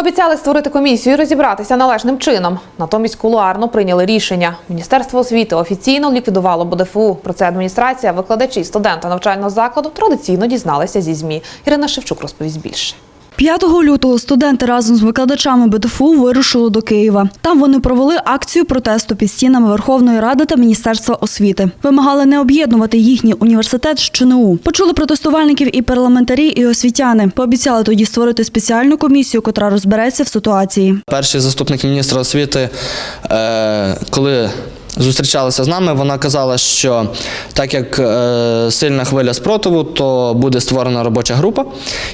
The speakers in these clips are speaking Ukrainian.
Обіцяли створити комісію і розібратися належним чином. Натомість кулуарно прийняли рішення. Міністерство освіти офіційно ліквідувало БДФУ. Про це адміністрація, викладачі, студенти навчального закладу традиційно дізналися зі змі. Ірина Шевчук розповість більше. 5 лютого студенти разом з викладачами БДФУ вирушили до Києва. Там вони провели акцію протесту під стінами Верховної Ради та Міністерства освіти. Вимагали не об'єднувати їхній університет з ЧНУ. Почули протестувальників і парламентарі, і освітяни. Пообіцяли тоді створити спеціальну комісію, котра розбереться в ситуації. Перший заступник міністра освіти, е, коли зустрічалася з нами, вона казала, що так як е, сильна хвиля спротиву, то буде створена робоча група,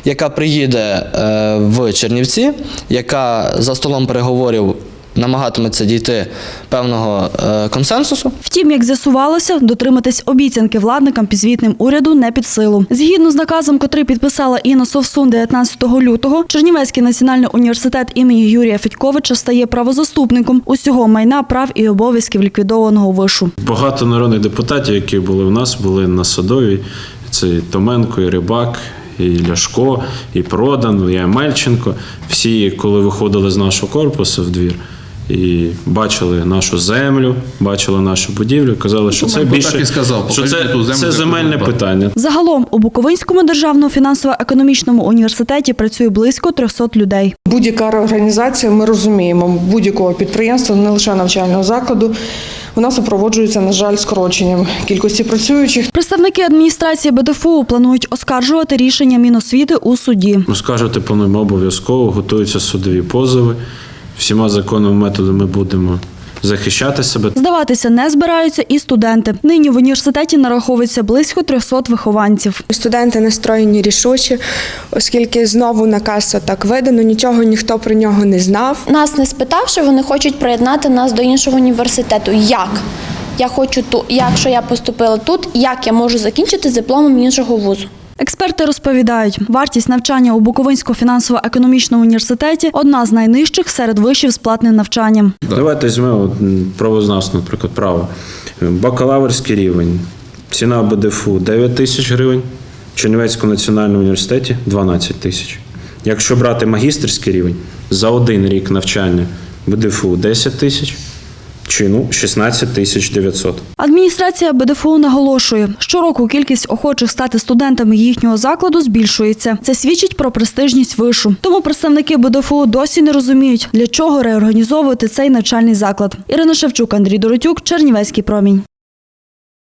яка приїде е, в Чернівці, яка за столом переговорів намагатиметься дійти певного е, консенсусу. Втім, як з'ясувалося, дотриматись обіцянки владникам підзвітним уряду не під силу. Згідно з наказом, котрий підписала Інна Совсун 19 лютого, Чернівецький національний університет імені Юрія Федьковича стає правозаступником усього майна прав і обов'язків ліквідованого вишу. Багато народних депутатів, які були в нас, були на Садовій. Це і Томенко, і Рибак, і Ляшко, і Продан, і Амельченко. Всі, коли виходили з нашого корпусу в двір і бачили нашу землю, бачили нашу будівлю, казали, що це більше так і сказав, що це, ту землю, це земельне питання. Загалом у Буковинському державному фінансово-економічному університеті працює близько 300 людей. Будь-яка реорганізація, ми розуміємо, будь-якого підприємства, не лише навчального закладу, вона супроводжується, на жаль, скороченням кількості працюючих. Представники адміністрації БДФУ планують оскаржувати рішення Міносвіти у суді. Скажете, плануємо обов'язково, готуються судові позови. Всіма законними методами будемо захищати себе. Здаватися не збираються і студенти. Нині в університеті нараховується близько 300 вихованців. Студенти настроєні рішучі, оскільки знову наказ так видано, нічого ніхто про нього не знав. Нас не спитавши, вони хочуть приєднати нас до іншого університету. Як? Я хочу ту, якщо я поступила тут, як я можу закінчити з дипломом іншого вузу? Експерти розповідають, вартість навчання у Буковинському фінансово-економічному університеті одна з найнижчих серед вишів з платним навчанням. Давайте візьмемо правознавство, наприклад, право. Бакалаврський рівень, ціна БДФУ 9 тисяч гривень, в Чернівецькому національному університеті 12 тисяч. Якщо брати магістерський рівень, за один рік навчання БДФУ 10 тисяч, чи ну 16 тисяч 900. Адміністрація БДФУ наголошує, щороку кількість охочих стати студентами їхнього закладу збільшується. Це свідчить про престижність вишу. Тому представники БДФУ досі не розуміють, для чого реорганізовувати цей навчальний заклад. Ірина Шевчук, Андрій Доротюк, Чернівецький промінь.